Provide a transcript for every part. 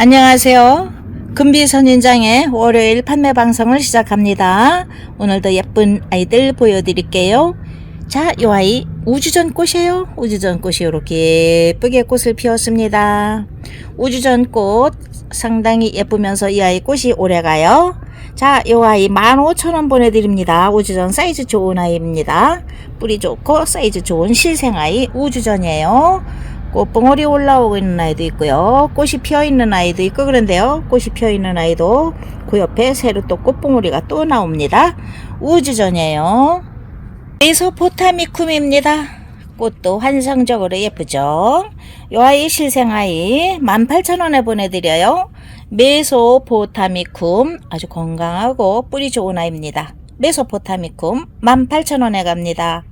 안녕하세요. 금비선인장의 월요일 판매 방송을 시작합니다. 오늘도 예쁜 아이들 보여드릴게요. 자, 이 아이 우주전 꽃이에요. 우주전 꽃이 이렇게 예쁘게 꽃을 피웠습니다. 우주전 꽃 상당히 예쁘면서 이 아이 꽃이 오래가요. 자, 이 아이 15,000원 보내드립니다. 우주전 사이즈 좋은 아이입니다. 뿌리 좋고 사이즈 좋은 실생아이 우주전이에요. 꽃봉오리 올라오고 있는 아이도 있고요. 꽃이 피어 있는 아이도 있고 그런데요. 꽃이 피어 있는 아이도 그 옆에 새로 또 꽃봉오리가 또 나옵니다. 우주전이에요. 메소포타미쿰입니다. 꽃도 환상적으로 예쁘죠. 요 아이 실생아이 18,000원에 보내드려요. 메소포타미쿰 아주 건강하고 뿌리 좋은 아이입니다. 메소포타미쿰 18,000원에 갑니다.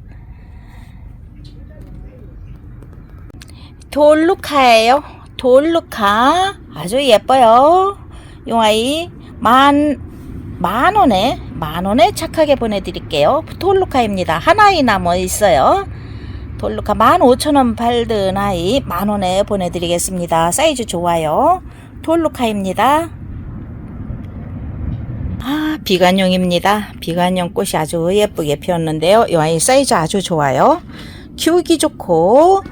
돌루카예요. 돌루카 아주 예뻐요. 용 아이 만 만원에 만원에 착하게 보내드릴게요. 돌루카입니다. 하나이 남아 있어요. 돌루카 15,000원 팔던 아이 만원에 보내드리겠습니다. 사이즈 좋아요. 돌루카입니다. 아, 비관용입니다. 비관용 꽃이 아주 예쁘게 피었는데요. 이 아이 사이즈 아주 좋아요. 키우기 좋고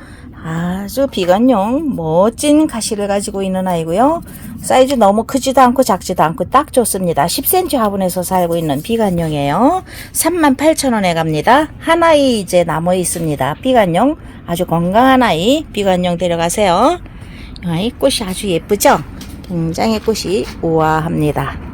아주 비관용 멋진 가시를 가지고 있는 아이고요. 사이즈 너무 크지도 않고 작지도 않고 딱 좋습니다. 10cm 화분에서 살고 있는 비관용이에요. 38,000원에 갑니다. 한 아이 이제 남아 있습니다. 비관용 아주 건강한 아이 비관용 데려가세요. 이 아이 꽃이 아주 예쁘죠? 굉장히 꽃이 우아합니다.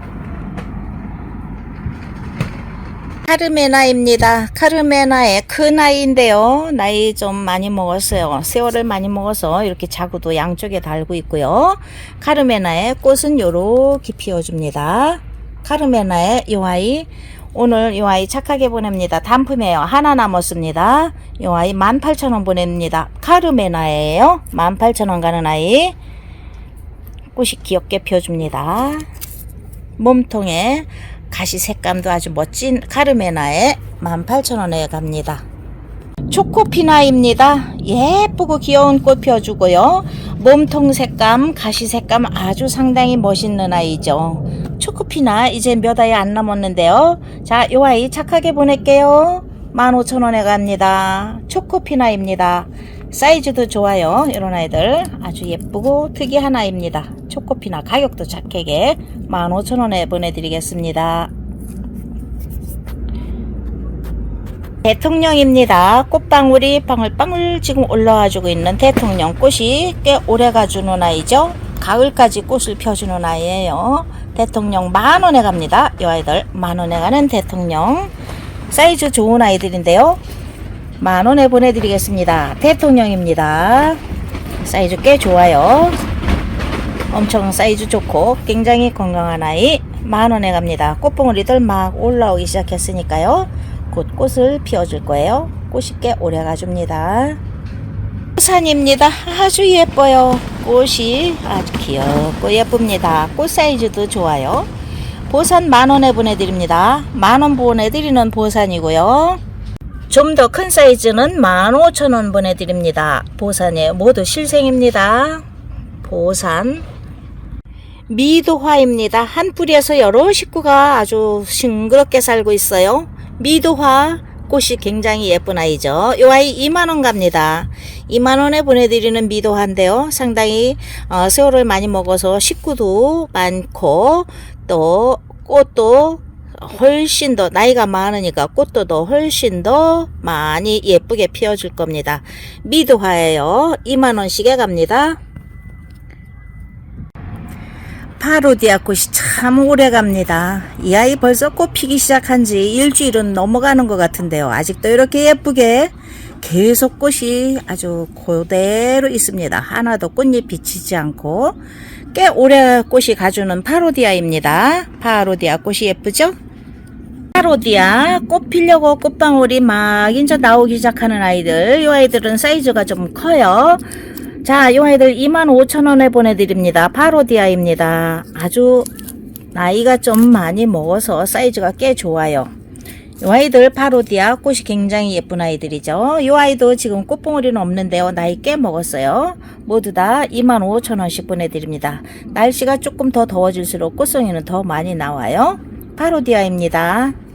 카르메나입니다. 카르메나의 큰 아이인데요. 나이 좀 많이 먹었어요. 세월을 많이 먹어서 이렇게 자구도 양쪽에 달고 있고요. 카르메나의 꽃은 요렇게 피워줍니다. 카르메나의 이 아이 오늘 이 아이 착하게 보냅니다. 단품이에요. 하나 남았습니다. 이 아이 18,000원 보냅니다. 카르메나예요. 18,000원 가는 아이. 꽃이 귀엽게 피워줍니다. 몸통에 가시 색감도 아주 멋진 카르메나에 18,000원에 갑니다. 초코피나입니다. 예쁘고 귀여운 꽃 펴주고요. 몸통 색감, 가시 색감 아주 상당히 멋있는 아이죠. 초코피나 이제 몇 아이 안 남았는데요. 자, 요 아이 착하게 보낼게요. 15,000원에 갑니다. 초코피나입니다. 사이즈도 좋아요. 이런 아이들 아주 예쁘고 특이한 아이입니다. 초코피나 가격도 착하게 15,000원에 보내드리겠습니다. 대통령입니다. 꽃방울이 방울방울 지금 올라와주고 있는 대통령 꽃이 꽤 오래 가주는 아이죠. 가을까지 꽃을 펴주는 아이예요. 대통령 만원에 갑니다. 이 아이들 만원에 가는 대통령 사이즈 좋은 아이들인데요. 만원에 보내드리겠습니다. 대통령입니다. 사이즈 꽤 좋아요. 엄청 사이즈 좋고 굉장히 건강한 아이 만원에 갑니다. 꽃봉오리들 막 올라오기 시작했으니까요. 곧 꽃을 피워줄 거예요. 꽃이 꽤 오래 가줍니다. 보산입니다. 아주 예뻐요. 꽃이 아주 귀엽고 예쁩니다. 꽃 사이즈도 좋아요. 보산 만원에 보내드립니다. 만원 보내드리는 보산이고요. 좀 더 큰 사이즈는 15,000원 보내드립니다. 보산에 모두 실생입니다. 보산. 미도화입니다. 한 뿌리에서 여러 식구가 아주 싱그럽게 살고 있어요. 미도화 꽃이 굉장히 예쁜 아이죠. 이 아이 2만원 갑니다. 2만원에 보내드리는 미도화인데요. 상당히 어, 세월을 많이 먹어서 식구도 많고 또 꽃도 훨씬 더 나이가 많으니까 꽃도 더 훨씬 더 많이 예쁘게 피워줄 겁니다. 미도화예요. 2만원씩에 갑니다. 파로디아 꽃이 참 오래 갑니다. 이 아이 벌써 꽃 피기 시작한 지 일주일은 넘어가는 것 같은데요. 아직도 이렇게 예쁘게 계속 꽃이 아주 그대로 있습니다. 하나도 꽃잎 비치지 않고 꽤 오래 꽃이 가주는 파로디아입니다. 파로디아 꽃이 예쁘죠? 파로디아 꽃 피려고 꽃방울이 막 인제 나오기 시작하는 아이들 이 아이들은 사이즈가 좀 커요. 자, 이 아이들 25,000원에 보내드립니다. 파로디아입니다. 아주 나이가 좀 많이 먹어서 사이즈가 꽤 좋아요. 이 아이들 파로디아 꽃이 굉장히 예쁜 아이들이죠. 이 아이도 지금 꽃봉오리는 없는데요. 나이 꽤 먹었어요. 모두 다 25,000원씩 보내드립니다. 날씨가 조금 더 더워질수록 꽃송이는 더 많이 나와요. 파로디아입니다.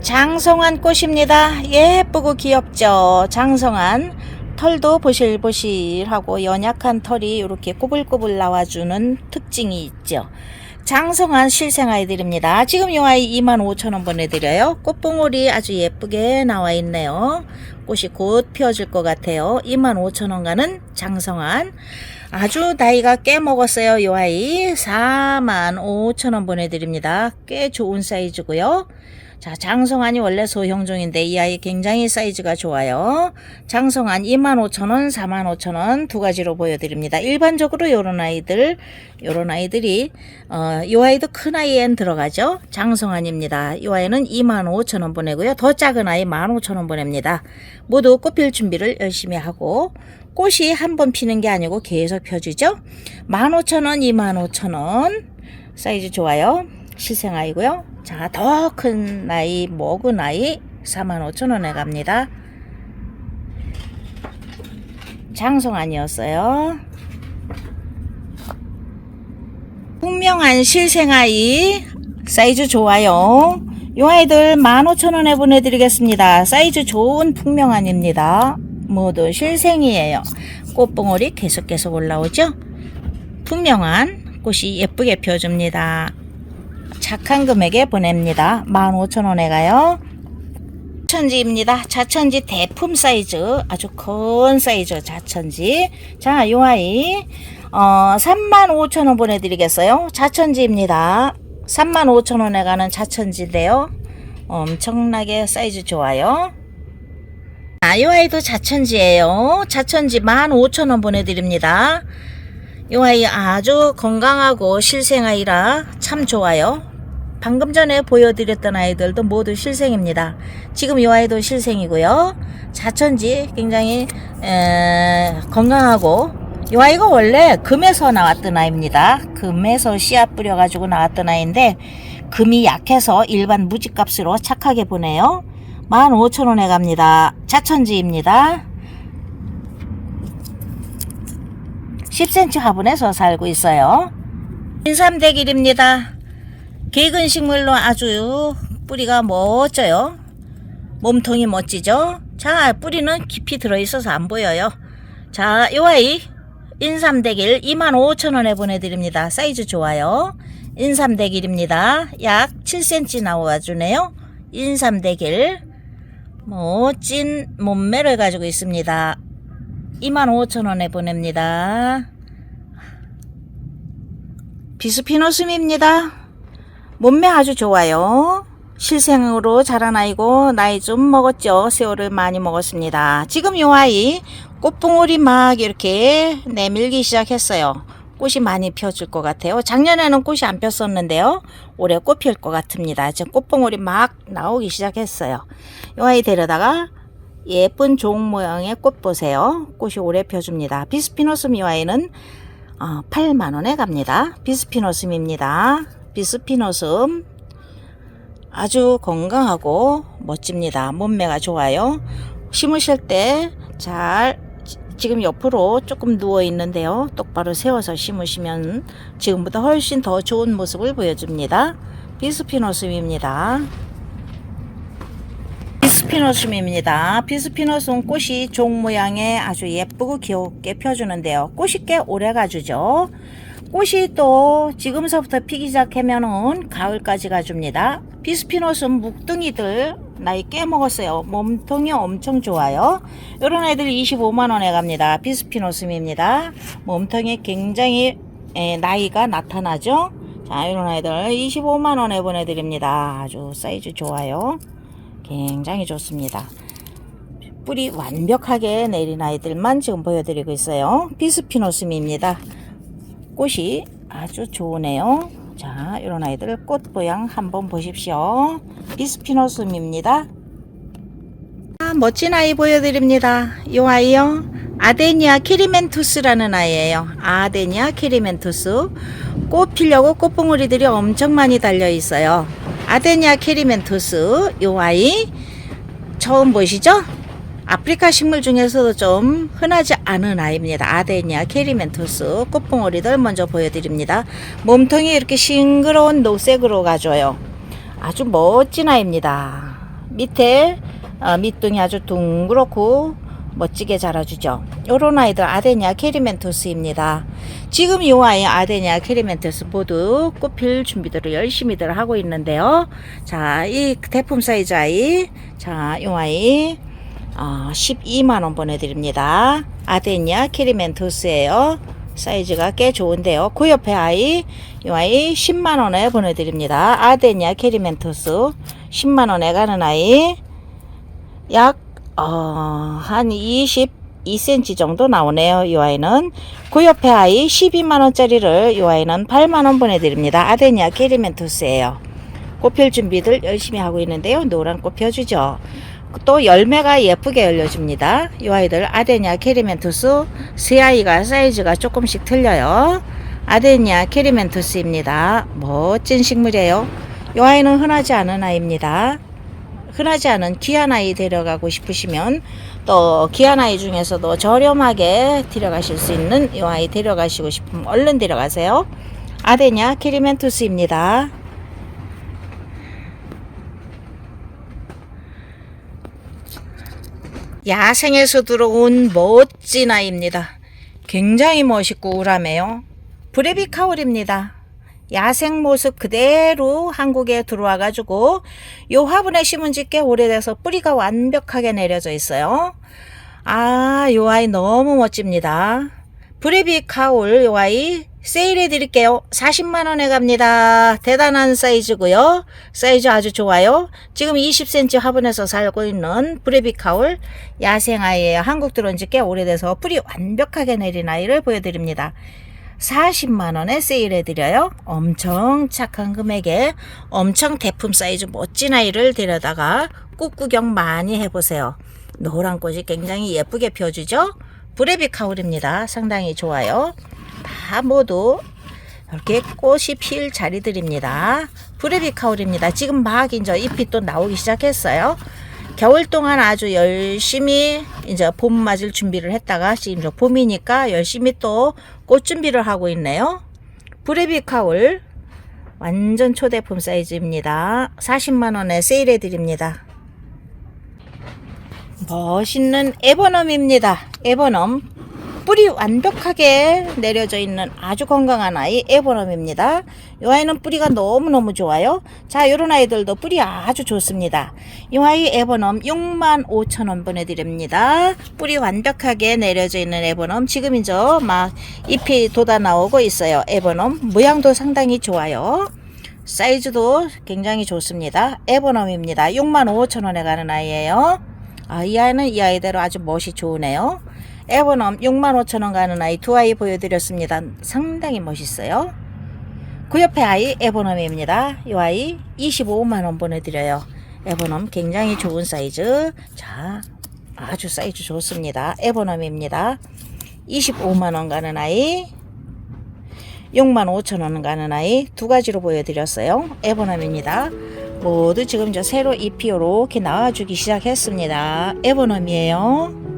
장성한 꽃입니다. 예쁘고 귀엽죠. 장성한 털도 보실보실하고 연약한 털이 이렇게 꼬불꼬불 나와주는 특징이 있죠. 장성한 실생 아이들입니다. 지금 이 아이 25,000원 보내드려요. 꽃봉오리 아주 예쁘게 나와 있네요. 꽃이 곧 피어질 것 같아요. 25,000원 가는 장성한 아주 나이가 꽤 먹었어요. 이 아이 45,000원 보내드립니다. 꽤 좋은 사이즈고요. 자, 장성안이 원래 소형종인데 이 아이 굉장히 사이즈가 좋아요. 장성안 25,000원, 45,000원 두 가지로 보여드립니다. 일반적으로 요런 아이들, 요런 아이들이 어, 요 아이도 큰 아이엔 들어가죠. 장성안입니다. 이 아이는 25,000원 보내고요. 더 작은 아이 15,000원 보냅니다. 모두 꽃필 준비를 열심히 하고 꽃이 한 번 피는 게 아니고 계속 펴주죠. 15,000원, 25,000원 사이즈 좋아요. 실생 아이고요. 자, 더 큰 나이, 먹은 아이 45,000원에 갑니다. 장성 아니었어요. 분명한 실생 아이 사이즈 좋아요. 이 아이들 15,000원에 보내드리겠습니다. 사이즈 좋은 풍명안입니다. 모두 실생이에요. 꽃봉오리 계속 계속 올라오죠? 풍명한 꽃이 예쁘게 펴줍니다. 착한 금액에 보냅니다. 15,000원에 가요. 자천지입니다. 자천지 대품 사이즈 아주 큰 사이즈 자천지 자 요 아이 어 35,000원 보내드리겠어요. 자천지입니다. 35,000원에 가는 자천지인데요. 엄청나게 사이즈 좋아요. 아, 요 아이도 자천지예요. 자천지 15,000원 보내드립니다. 요 아이 아주 건강하고 실생아이라 참 좋아요. 방금 전에 보여드렸던 아이들도 모두 실생입니다. 지금 요 아이도 실생이고요. 자천지 굉장히 에, 건강하고 요 아이가 원래 금에서 나왔던 아이입니다. 금에서 씨앗 뿌려가지고 나왔던 아이인데 금이 약해서 일반 무지값으로 착하게 보내요. 15,000원에 갑니다. 자천지입니다. 10cm 화분에서 살고 있어요. 인삼대길입니다. 개근 식물로 아주 뿌리가 멋져요. 몸통이 멋지죠? 자, 뿌리는 깊이 들어있어서 안 보여요. 자, 요 아이 인삼대길 25,000원에 보내드립니다. 사이즈 좋아요. 인삼대길입니다. 약 7cm 나와주네요. 인삼대길 멋진 몸매를 가지고 있습니다. 25,000원에 보냅니다. 비스피노스입니다. 몸매 아주 좋아요. 실생으로 자란 아이고 나이 좀 먹었죠. 세월을 많이 먹었습니다. 지금 요 아이 꽃봉오리 막 이렇게 내밀기 시작했어요. 꽃이 많이 펴줄 것 같아요. 작년에는 꽃이 안 폈었는데요. 올해 꽃필것 같습니다. 지금 꽃봉오리 막 나오기 시작했어요. 요 아이 데려다가 예쁜 종 모양의 꽃 보세요. 꽃이 오래 펴줍니다. 비스피노스 미와이는 어, 8만원에 갑니다. 비스피노스입니다. 비스피노스 아주 건강하고 멋집니다. 몸매가 좋아요. 심으실 때 잘 지금 옆으로 조금 누워 있는데요. 똑바로 세워서 심으시면 지금보다 훨씬 더 좋은 모습을 보여줍니다. 비스피노스입니다. 비스피노스입니다. 비스피노스는 꽃이 종 모양의 아주 예쁘고 귀엽게 펴주는데요. 꽃이 꽤 오래 가주죠. 꽃이 또 지금서부터 피기 시작하면은 가을까지 가줍니다. 비스피노스는 묵둥이들 나이 꽤 먹었어요. 몸통이 엄청 좋아요. 이런 애들 25만원에 갑니다. 비스피노스입니다. 몸통이 굉장히 에, 나이가 나타나죠. 자, 이런 아이들 25만원에 보내드립니다. 아주 사이즈 좋아요. 굉장히 좋습니다. 뿌리 완벽하게 내린 아이들만 지금 보여드리고 있어요. 비스피노스입니다. 꽃이 아주 좋으네요. 자, 이런 아이들 꽃 모양 한번 보십시오. 비스피노스입니다. 아, 멋진 아이 보여드립니다. 이 아이요. 아데니아 키리멘투스라는 아이예요. 아데니아 키리멘투스. 꽃 피려고 꽃봉오리들이 엄청 많이 달려 있어요. 아데니아 캐리멘토스 요 아이 처음 보시죠? 아프리카 식물 중에서도 좀 흔하지 않은 아이입니다. 아데니아 캐리멘토스 꽃봉오리들 먼저 보여드립니다. 몸통이 이렇게 싱그러운 녹색으로 가져요. 아주 멋진 아이입니다. 밑에 어, 밑둥이 아주 둥그렇고 멋지게 자라주죠. 요런 아이들 아데니아 캐리멘토스입니다. 지금 이 아이 아데니아 캐리멘토스 모두 꽃필 준비들을 열심히들 하고 있는데요. 자, 이 대품 사이즈 아이, 자, 이 아이 어, 12만원 보내드립니다. 아데니아 캐리멘토스예요. 사이즈가 꽤 좋은데요. 그 옆에 아이, 이 아이 10만원에 보내드립니다. 아데니아 캐리멘토스 10만원에 가는 아이 약, 어, 한 22cm 정도 나오네요. 이 아이는. 그 옆에 아이 12만원짜리를 이 아이는 8만원 보내드립니다. 아데니아 캐리멘토스예요. 꽃필 준비들 열심히 하고 있는데요. 노란 꽃 펴주죠. 또 열매가 예쁘게 열려줍니다. 이 아이들 아데니아 캐리멘토스 세 아이가 사이즈가 조금씩 틀려요. 아데니아 캐리멘토스입니다. 멋진 식물이에요. 이 아이는 흔하지 않은 아이입니다. 흔하지 않은 귀한 아이 데려가고 싶으시면 또 귀한 아이 중에서도 저렴하게 데려가실 수 있는 이 아이 데려가시고 싶으면 얼른 데려가세요. 아데니아 캐리멘토스입니다. 야생에서 들어온 멋진 아이입니다. 굉장히 멋있고 우람해요. 브레비 카울입니다. 야생 모습 그대로 한국에 들어와 가지고 요 화분에 심은 지 꽤 오래돼서 뿌리가 완벽하게 내려져 있어요. 아, 요 아이 너무 멋집니다. 브레비 카울 요 아이 세일해 드릴게요. 40만원에 갑니다. 대단한 사이즈고요. 사이즈 아주 좋아요. 지금 20cm 화분에서 살고 있는 브레비 카울 야생 아이예요. 한국 들어온 지 꽤 오래돼서 뿌리 완벽하게 내린 아이를 보여드립니다. 40만원에 세일해드려요. 엄청 착한 금액에 엄청 대품 사이즈 멋진 아이를 데려다가 꽃 구경 많이 해보세요. 노란 꽃이 굉장히 예쁘게 펴주죠. 브레비 카울입니다. 상당히 좋아요. 다 모두 이렇게 꽃이 필 자리들입니다. 브레비 카울입니다. 지금 막 이제 잎이 또 나오기 시작했어요. 겨울 동안 아주 열심히 이제 봄 맞을 준비를 했다가 지금 이제 봄이니까 열심히 또 꽃 준비를 하고 있네요. 브레비 카울 완전 초대품 사이즈입니다. 40만 원에 세일해 드립니다. 멋있는 에버넘입니다. 에버넘 뿌리 완벽하게 내려져 있는 아주 건강한 아이 에버넘입니다. 이 아이는 뿌리가 너무너무 좋아요. 자, 요런 아이들도 뿌리 아주 좋습니다. 이 아이 에버넘 65,000원 보내드립니다. 뿌리 완벽하게 내려져 있는 에버넘 지금 이제 막 잎이 돋아 나오고 있어요. 에버넘 모양도 상당히 좋아요. 사이즈도 굉장히 좋습니다. 에버넘입니다. 65,000원에 가는 아이예요. 아, 이 아이는 이 아이대로 아주 멋이 좋으네요. 에버넘 65,000원 가는 아이 두 아이 보여드렸습니다. 상당히 멋있어요. 그 옆에 아이 에버넘입니다. 이 아이 25만원 보내드려요. 에버넘 굉장히 좋은 사이즈. 자, 아주 사이즈 좋습니다. 에버넘입니다. 25만원 가는 아이 65,000원 가는 아이 두 가지로 보여드렸어요. 에버넘입니다. 모두 지금 저 새로 잎이 이렇게 나와주기 시작했습니다. 에버넘이에요.